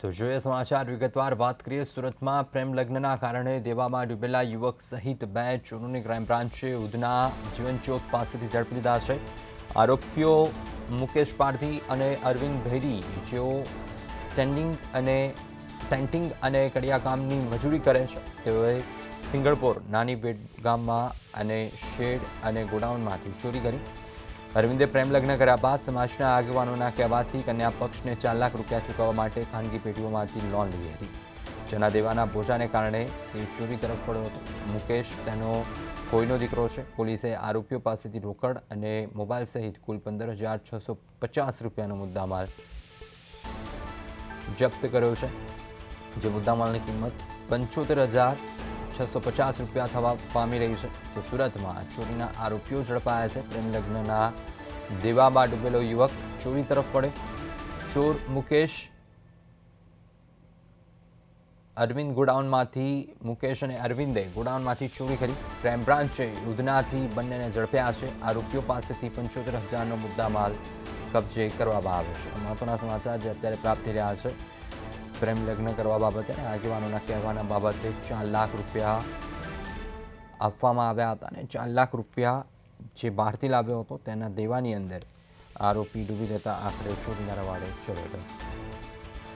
તો જોઈએ સમાચાર. વિગતવાર વાત કરીએ, સુરતમાં પ્રેમ લગ્નના કારણે દેવામાં ડૂબેલા યુવક સહિત બે ચોરોની ક્રાઇમ બ્રાન્ચે ઉધના જીવનચોક પાસેથી ઝડપી લીધા છે. આરોપીઓ મુકેશ પારધી અને અરવિંદ ભૈરી, જેઓ સ્ટેન્ડિંગ અને સેન્ટિંગ અને કડિયા કામની મજૂરી કરે છે. તેઓએ સિંગળપોર નાની બેટ ગામમાં અને શેડ અને ગોડાઉનમાંથી ચોરી કરી અરવિંદે પ્રેમ લગ્ન કર્યા બાદ સમાજના આગેવાનોના કહેવાથી કન્યા પક્ષને ચાર લાખ રૂપિયા ચૂકવવા માટે ખાનગી પેઢીઓમાંથી લોન લીધી હતી. જેના દેવાના બોજાને કારણે તે ચોરી તરફ પડ્યો હતો. મુકેશ, તેનો કોઈનો દીકરો છે? પોલીસે આરોપીઓ પાસેથી રોકડ અને મોબાઈલ સહિત કુલ પંદર હજાર છસો પચાસ રૂપિયાનો મુદ્દામાલ જપ્ત કર્યો છે. જે મુદ્દામાલની કિંમત પંચોતેર હજાર છસો પચાસ રૂપિયા થવા પામી રહી છે. તો સુરતમાં ચોરીના આરોપીઓ ઝડપાયા છે. પ્રેમ લગ્નના દેવામાં ડૂબેલો યુવક ચોરી તરફ પડે ચોર મુકેશ અરવિંદ ગોડાઉનમાંથી, મુકેશ અને અરવિંદે ગોડાઉનમાંથી ચોરી કરી. ક્રાઇમ બ્રાન્ચે ઉધનાથી બંનેને ઝડપ્યા છે. આરોપીઓ પાસેથી પંચોતેર હજારનો મુદ્દામાલ કબજે કરવામાં આવ્યો છે. મહત્વના સમાચાર જે અત્યારે પ્રાપ્ત થઈ રહ્યા છે. પ્રેમ લગ્ન કરવા બાબતે આગેવાનોના કહેવાના બાબતે ચાર લાખ રૂપિયા આપવામાં આવ્યા હતા અને ચાર લાખ રૂપિયા જે બહારથી લાવ્યો હતો તેના દેવાની અંદર આરોપી ડૂબી જતા આખરે ચોરીના રવાડે ચડ્યો હતો.